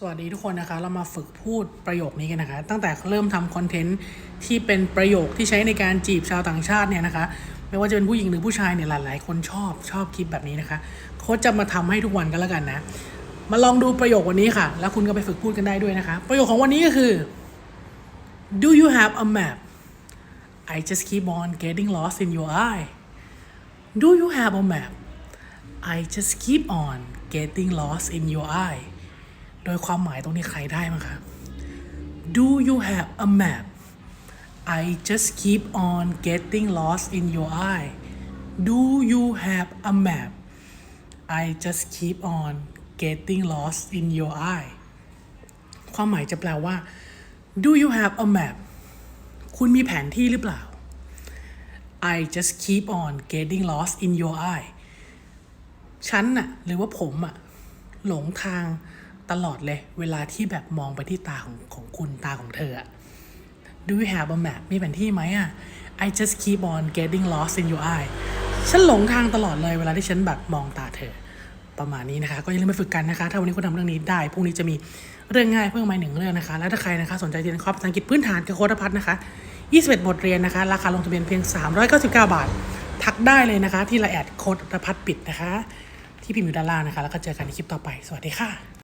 สวัสดีทุกคนนะคะ เรามาฝึกพูดประโยคนี้กันนะคะ ตั้งแต่เริ่มทำคอนเทนต์ที่เป็นประโยคที่ใช้ในการจีบชาวต่างชาติเนี่ยนะคะ ไม่ว่าจะเป็นผู้หญิงหรือผู้ชายเนี่ยหลายๆคนชอบชอบคลิปแบบนี้นะคะโค้ชจะมาทำให้ทุกวันกันแล้วกันนะ มาลองดูประโยควันนี้ค่ะ แล้วคุณก็ไปฝึกพูดกันได้ด้วยนะคะ ประโยคของวันนี้ก็คือ Do you have a map I just keep on getting lost in your eye Do you have a map I just keep on getting lost in your eye โดยความหมายตรงนี้ใครได้มั้งคะ Do you have a map I just keep on getting lost in your eye Do you have a map I just keep on getting lost in your eye ความหมายจะแปลว่า Do you have a map คุณมีแผนที่หรือเปล่า I just keep on getting lost in your eye ฉันน่ะ หรือว่าผมอะหลงทาง ตลอดเลย เวลาที่แบบมองไปที่ตาของของคุณตาของเธออะ Do you have a map มีแผนที่ไหมอะ I just keep on getting lost in your eye ฉันหลงทางตลอดเลยเวลาที่ฉันแบบมองตาเธอ ประมาณนี้นะคะ ก็อย่าลืมไปฝึกกันนะคะ ถ้าวันนี้คุณทำเรื่องนี้ได้พรุ่งนี้จะมีเรื่องง่ายเพิ่มมาหนึ่งเรื่องนะคะ แล้วถ้าใครนะคะสนใจเรียนคอร์สภาษาอังกฤษพื้นฐานกับโค้ดพัฒน์นะคะ 21 บทเรียนนะคะ ราคาลงทะเบียนเพียง 399 บาท ทักได้เลยนะคะ ที่ไลน์แอดโค้ดพัฒน์ปิดนะคะ ที่พิมพ์อยู่ด้านล่างนะคะ แล้วก็เจอกันในคลิปต่อไป สวัสดีค่ะ